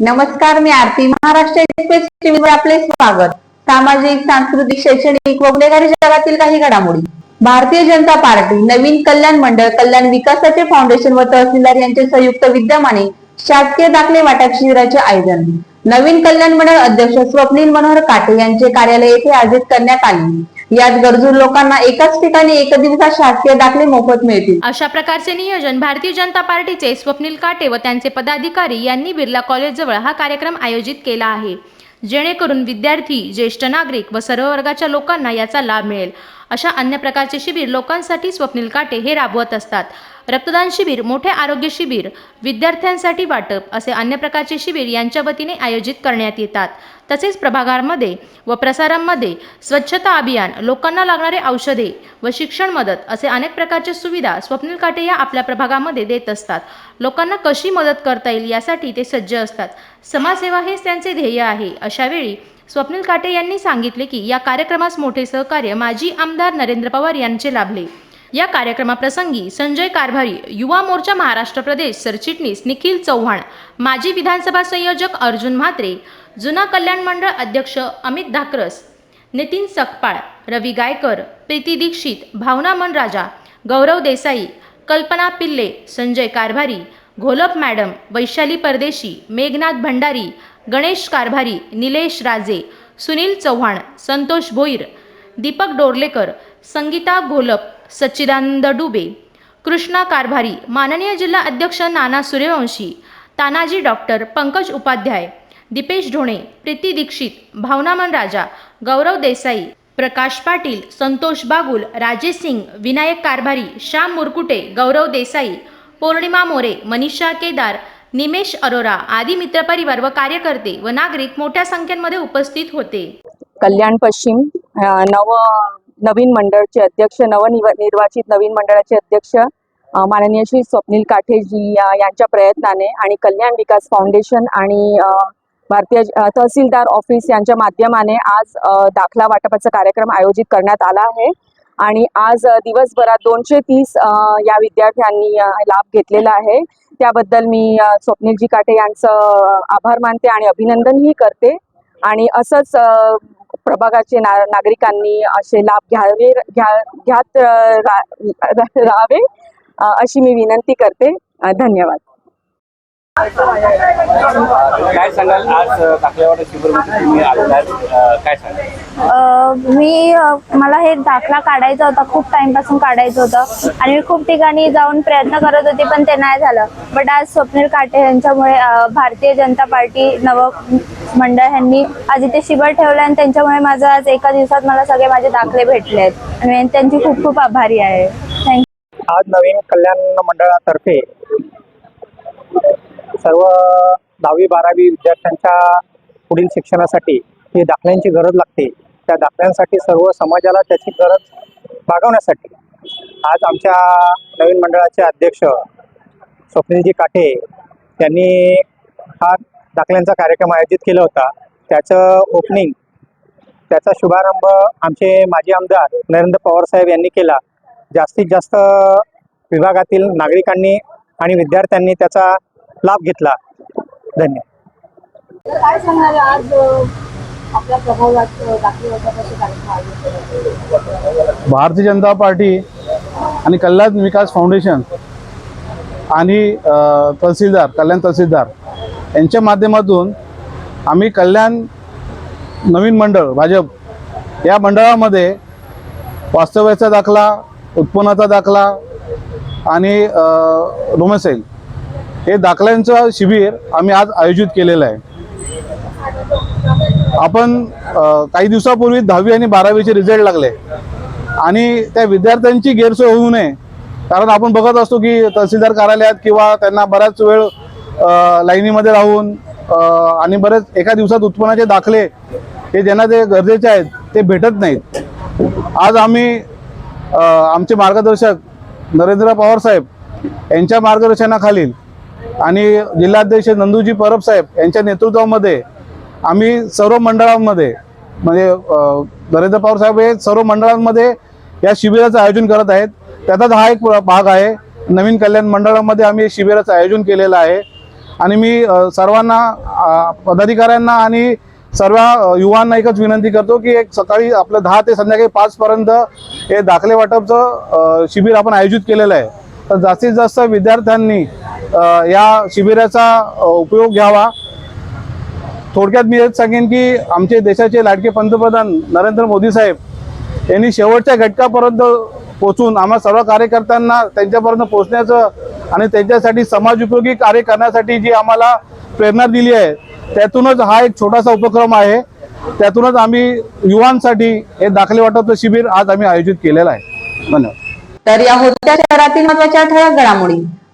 नमस्कार मी आरती. महाराष्ट्र एक्सप्रेस टीव्हीवर आपले स्वागत. सामाजिक सांस्कृतिक शैक्षणिक व गुन्हेगारी जगातील काही घडामोडी. भारतीय जनता पार्टी नवीन कल्याण मंडळ कल्याण विकासाचे फाउंडेशन व तहसीलदार यांचे संयुक्त विद्यमाने शासकीय दाखले वाटप शिबिराचे आयोजन. नवीन कल्याण मंडळ अध्यक्ष स्वप्नील मनोहर काटे यांचे कार्यालय येथे आयोजित करण्यात आले. यात गरजू लोकांना एकाच ठिकाणी एक दिवसात शासकीय दाखले मोफत मिळतील. अशा प्रकारचे नियोजन भारतीय जनता पार्टीचे स्वप्नील काटे व त्यांचे पदाधिकारी यांनी बिर्ला कॉलेजजवळ हा कार्यक्रम आयोजित केला आहे. जेणेकरून विद्यार्थी ज्येष्ठ नागरिक व सर्व वर्गाच्या लोकांना याचा लाभ मिळेल. अशा अन्य प्रकारचे शिबिर लोकांसाठी स्वप्नील काटे हे राबवत असतात. रक्तदान शिबिर मोठे आरोग्य शिबिर विद्यार्थ्यांसाठी वाटप असे अन्य प्रकारचे शिबिर यांच्या वतीने आयोजित करण्यात येतात. तसेच प्रभागांमध्ये व प्रसारांमध्ये स्वच्छता अभियान लोकांना लागणारे औषधे व शिक्षण मदत असे अनेक प्रकारच्या सुविधा स्वप्नील काटे या आपल्या प्रभागामध्ये देत असतात. लोकांना कशी मदत करता येईल यासाठी ते सज्ज असतात. समाजसेवा हेच त्यांचे ध्येय आहे. अशावेळी स्वप्नील काटे यांनी सांगितले की या कार्यक्रमास मोठे सहकार्य माजी आमदार नरेंद्र पवार यांचे लाभले. या कार्यक्रमाप्रसंगी संजय कारभारी युवा मोर्चा महाराष्ट्र प्रदेश सरचिटणीस निखिल चव्हाण माजी विधानसभा संयोजक अर्जुन म्हात्रे जुना कल्याण मंडळ अध्यक्ष अमित धाकरस नितीन सकपाळ रवी गायकर प्रीती दीक्षित भावना मनराजा गौरव देसाई कल्पना पिल्ले संजय कारभारी घोलप मॅडम वैशाली परदेशी मेघनाथ भंडारी गणेश कारभारी निलेश राजे सुनील चव्हाण संतोष भोईर दीपक डोरलेकर संगीता घोलप सच्चिदानंद डुबे कृष्णा कारभारी माननीय जिल्हा अध्यक्ष नाना सूर्यवंशी तानाजी डॉक्टर पंकज उपाध्याय दीपेश ढोणे प्रीती दीक्षित भावनामन राजा गौरव देसाई प्रकाश पाटील संतोष बागुल राजेश सिंग विनायक कारभारी श्याम मुरकुटे गौरव देसाई पौर्णिमा मोरे मनीषा केदार निमेश अरोरा आदी मित्रपरिवार व कार्यकर्ते व नागरिक मोठ्या संख्येमध्ये उपस्थित होते. कल्याण पश्चिम नव नवीन मंडळचे अध्यक्ष नवनिर्वाचित नवीन मंडळाचे अध्यक्ष माननीय श्री स्वप्नील काठेजी यांच्या प्रयत्नाने आणि कल्याण विकास फाउंडेशन आणि भारतीय तहसीलदार ऑफिस यांच्या माध्यमाने आज दाखला वाटपाचा कार्यक्रम आयोजित करण्यात आला आहे. आणि आज दिवसभरात दोनशे तीस या विद्यार्थ्यांनी लाभ घेतलेला आहे. त्याबद्दल मी स्वप्नीलजी काटे यांचं आभार मानते आणि अभिनंदनही करते. आणि असंच प्रभागाचे ना नागरिकांनी असे लाभ घ्यावे घ्या घ्यात रा- रा- राहावे अशी मी विनंती करते. धन्यवाद. काय सांगाल? आज अ, दाखल्यावाडा शिबिरमध्ये तुम्ही काय सांगाल? अ, मी अ, मला हे दाखला काढायचा होता. खूप टाइमपासून काढायचं होतं. आणि मी खूप ठिकाणी जाऊन प्रयत्न करत होते पण ते नाही झालं. बट आज स्वप्नील काटे यांच्यामुळे अ, भारतीय जनता पार्टी नव मंडळ यांनी आज इथे शिबिर ठेवलं आणि त्यांच्यामुळे माझं आज एका दिवसात मला सगळे माझे दाखले भेटले आहेत. आणि मी त्यांची खूप खूप आभारी आहे. थँक्यू आज नवीन कल्याण मंडळातर्फे सर्व दहावी बारावी विद्यार्थ्यांच्या पुढील शिक्षणासाठी जे दाखल्यांची गरज लागते त्या दाखल्यांसाठी सर्व समाजाला त्याची गरज भागवण्यासाठी. आज आमच्या नवीन मंडळाचे अध्यक्ष स्वप्नीलजी काठे यांनी हा दाखल्यांचा कार्यक्रम आयोजित केला होता. त्याचं ओपनिंग त्याचा शुभारंभ आमचे माजी आमदार नरेंद्र पवार साहेब यांनी केला. जास्तीत जास्त विभागातील नागरिकांनी आणि विद्यार्थ्यांनी त्याचा लाभ घेतला धन्यवाद? भारतीय जनता पार्टी आणि कल्याण विकास फाउंडेशन आणि तहसीलदार कल्याण तहसीलदार यांच्या माध्यमातून आम्ही कल्याण नवीन मंडळ भाजप या मंडळामध्ये वास्तव्याचा दाखला उत्पन्नाचा दाखला आणि डोमेसाईल हे दाखल्यांचं शिबिर आम्ही आज आयोजित केलेलं आहे. आपण काही दिवसापूर्वी दहावी आणि बारावीचे रिझल्ट लागले. आणि त्या विद्यार्थ्यांची गैरसोय होऊ नये. कारण आपण बघत असतो की तहसीलदार कार्यालयात किंवा त्यांना बराच वेळ लाईनीमध्ये राहून आणि बरेच एका दिवसात उत्पन्नाचे दाखले हे ज्यांना ते गरजेचे आहेत ते भेटत नाहीत. आज आम्ही आमचे मार्गदर्शक नरेंद्र पवार साहेब यांच्या मार्गदर्शनाखालील आणि जिल्हाध्यक्ष नंदूजी परब साहेब यांच्या नेतृत्वामध्ये आम्ही सर्व मंडळांमध्ये म्हणजे नरेंद्र पवार साहेब हे सर्व मंडळांमध्ये या शिबिराचं आयोजन करत आहेत. त्याचाच हा एक भाग आहे. नवीन कल्याण मंडळामध्ये आम्ही शिबिराचं आयोजन केलेलं आहे. आणि मी सर्वांना पदाधिकाऱ्यांना आणि सर्व युवांना एकच विनंती करतो की एक सकाळी आपलं दहा ते संध्याकाळी पाचपर्यंत हे दाखले वाटपचं शिबिर आपण आयोजित केलेलं आहे. तर जास्तीत जास्त विद्यार्थ्यांनी या शिबिराचा उपयोग घ्यावा. थोडक्यात मी हेच सांगेन की आमचे देशाचे लाडके पंतप्रधान नरेंद्र मोदी साहेब यांनी शेवटच्या घटकापर्यंत पोचून आम्हा सर्व कार्यकर्त्यांना त्यांच्यापर्यंत पोचण्याचं आणि त्यांच्यासाठी समाज उपयोगी कार्य करण्यासाठी जी आम्हाला प्रेरणा दिली आहे त्यातूनच हा एक छोटासा उपक्रम आहे. त्यातूनच आम्ही युवांसाठी हे दाखले वाटपचं शिबिर आज आम्ही आयोजित केलेलं आहे. धन्यवाद. तर या होत्या शहरातील महत्त्वाच्या ठळक घडामोडी.